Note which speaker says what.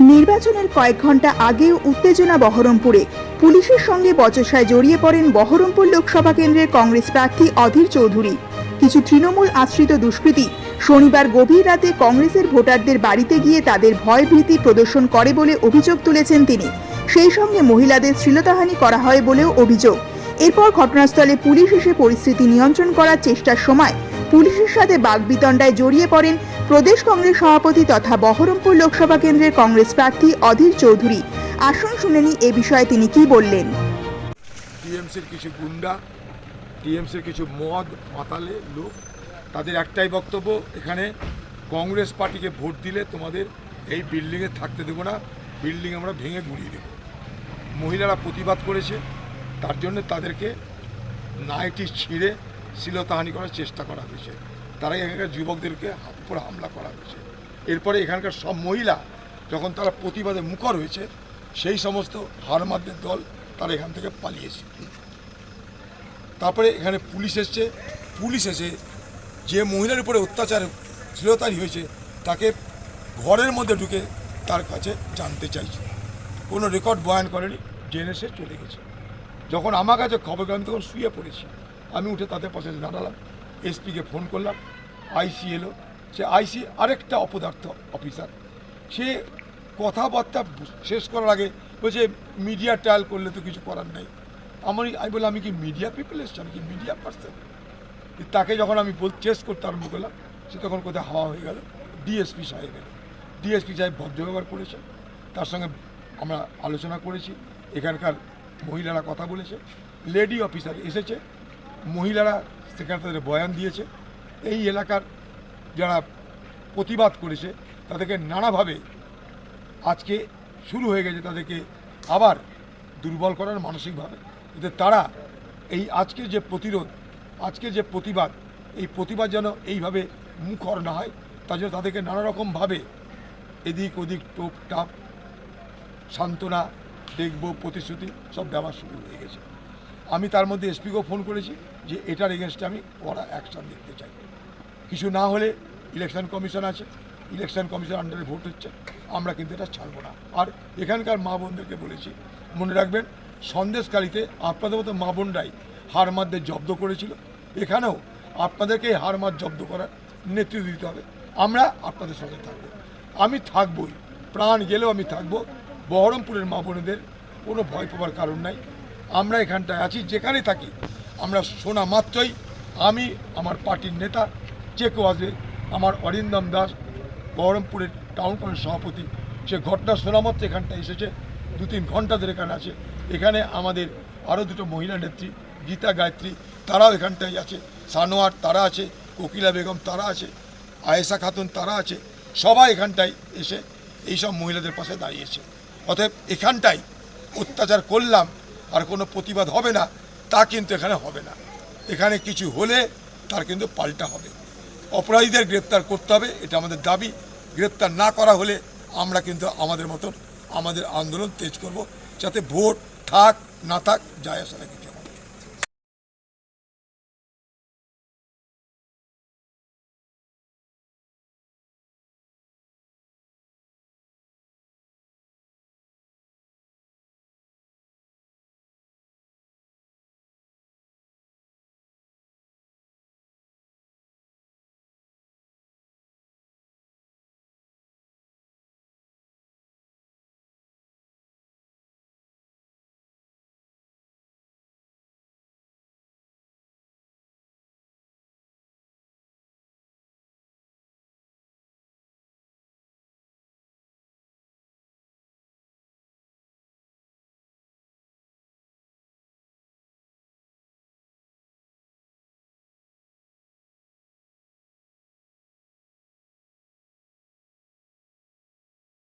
Speaker 1: নির্বাচনের কয়েক ঘণ্টা আগেও উত্তেজনা বহরমপুরে। পুলিশের সঙ্গে বচসায় জড়িয়ে পড়েন বহরমপুর লোকসভা কেন্দ্রের কংগ্রেস প্রার্থী অধীর চৌধুরী। কিছু তৃণমূল আশ্রিত দুষ্কৃতী শনিবার গভীর রাতে কংগ্রেসের ভোটারদের বাড়িতে গিয়ে তাদের ভয়ভীতি প্রদর্শন করে বলে অভিযোগ তুলেছেন তিনি। সেই সঙ্গে মহিলাদের শ্লীলতাহানি করা হয় বলেও অভিযোগ। এরপর ঘটনাস্থলে পুলিশ এসে পরিস্থিতি নিয়ন্ত্রণ করার চেষ্টার সময় পুলিশের সাথে বাগবিতণ্ডায় জড়িয়ে পড়েন প্রদেশ কংগ্রেস সভাপতি তথা বহরমপুর লোকসভা কেন্দ্রের কংগ্রেস প্রার্থী অধীর চৌধুরী। আসুন শুনেনি এ বিষয়ে তিনি কি বললেন।
Speaker 2: টিএমসির কিছু গুন্ডা, টিএমসির কিছু মদ মাতালে লোক, তাদের একটাই বক্তব্য, এখানে কংগ্রেস পার্টিকে ভোট দিলে তোমাদের এই বিল্ডিংয়ে থাকতে দেবো না, বিল্ডিং আমরা ভেঙে গুড়িয়ে দেবো। মহিলারা প্রতিবাদ করেছে, তার জন্য তাদেরকে নাইটি ছিঁড়ে শ্লীলতাহানি করার চেষ্টা করা হয়েছে। তারা এখানকার যুবকদেরকে উপর হামলা করা হয়েছে। এরপরে এখানকার সব মহিলা যখন তারা প্রতিবাদে মুখর হয়েছে, সেই সমস্ত হারমাদদের দল তারা এখান থেকে পালিয়েছে। তারপরে এখানে পুলিশ এসছে। পুলিশ এসে যে মহিলার উপরে অত্যাচার শ্লীলতারি হয়েছে, তাকে ঘরের মধ্যে ঢুকে তার কাছে জানতে চাইছে। কোনো রেকর্ড বয়ান করেনি জেনে সে চলে গেছে। যখন আমার কাছে খবর পেলাম তখন শুয়ে পড়েছি। আমি উঠে তাদের পাশে দাঁড়ালাম। এসপিকে ফোন করলাম। আইসি এলো। সে আইসি আরেকটা অপদার্থ অফিসার। সে কথাবার্তা শেষ করার আগে বলছে, মিডিয়া ট্রায়াল করলে তো কিছু করার নেই। আমার আমি বললাম, আমি কি মিডিয়া পিপল এসছি আমি কি মিডিয়া পার্সন? তাকে যখন আমি বল চেস করতে আরম্ভ করলাম, সে তখন কোথায় হাওয়া হয়ে গেল। ডিএসপি সাহেব এলো। ডিএসপি সাহেব ভদ্র ব্যবহার করেছে। তার সঙ্গে আমরা আলোচনা করেছি। এখানকার মহিলারা কথা বলেছে। লেডি অফিসার এসেছে। মহিলারা সেখানে তাদের বয়ান দিয়েছে। এই এলাকার যারা প্রতিবাদ করেছে, তাদেরকে নানাভাবে আজকে শুরু হয়ে গেছে তাদেরকে আবার দুর্বল করার মানসিকভাবে। যাতে তারা এই আজকে যে প্রতিরোধ, আজকে যে প্রতিবাদ, এই প্রতিবাদ যেন এইভাবে মুখর না হয়, তার জন্য তাদেরকে নানারকমভাবে এদিক ওদিক টোপ টাপ সান্ত্বনা, দেখব, প্রতিশ্রুতি, সব দেওয়া শুরু হয়ে গেছে। আমি তার মধ্যে এসপিকেও ফোন করেছি যে এটার এগেনস্টে আমি কড়া অ্যাকশন দেখতে চাই। কিছু না হলে ইলেকশন কমিশন আছে ইলেকশন কমিশন আন্ডারে ভোট হচ্ছে, আমরা কিন্তু এটা ছাড়বো না। আর এখানকার মা বোনদেরকে বলেছি, মনে রাখবেন সন্দেশকারীতে আপনাদের মতো মা বোনরাই হার মাদদের জব্দ করেছিল। এখানেও আপনাদেরকে এই হার মাদ জব্দ করার নেতৃত্ব দিতে হবে। আমরা আপনাদের সঙ্গে থাকব। আমি থাকবই। প্রাণ গেলেও আমি থাকব। বহরমপুরের মা বোনেদের কোনো ভয় পাওয়ার কারণ নাই। আমরা এখানটায় আছি যেখানে থাকি। আমরা শোনা মাত্রই, আমি, আমার পার্টির নেতা, যে কেউ আসবে আমার অরিন্দম দাস, বহরমপুরের টাউন কংগ্রেস সভাপতি। সে ঘটনা শোনা মাত্র এখানটায় এসেছে, দু তিন ঘণ্টা ধরে এখানে আছে। এখানে আমাদের আরও দুটো মহিলা নেত্রী, গীতা গায়ত্রী, তারাও এখানটায় আছে। সানোয়ার তারা আছে, কোকিলা বেগম তারা আছে, আয়েশা খাতুন তারা আছে, সবাই এখানটায় এসে এইসব মহিলাদের পাশে দাঁড়িয়েছে। অতএব এখানটাই অত্যাচার করলাম আর কোনো প্রতিবাদ হবে না, তা কিন্তু এখানে হবে না। এখানে কিছু হলে তার কিন্তু পাল্টা হবে। অপরাধীদের গ্রেপ্তার করতে হবে, এটা আমাদের দাবি। গ্রেপ্তার না করা হলে আমরা কিন্তু আমাদের মতন আমাদের আন্দোলন তেজ করব, যাতে ভোট থাক, না থাক, যায় আসা না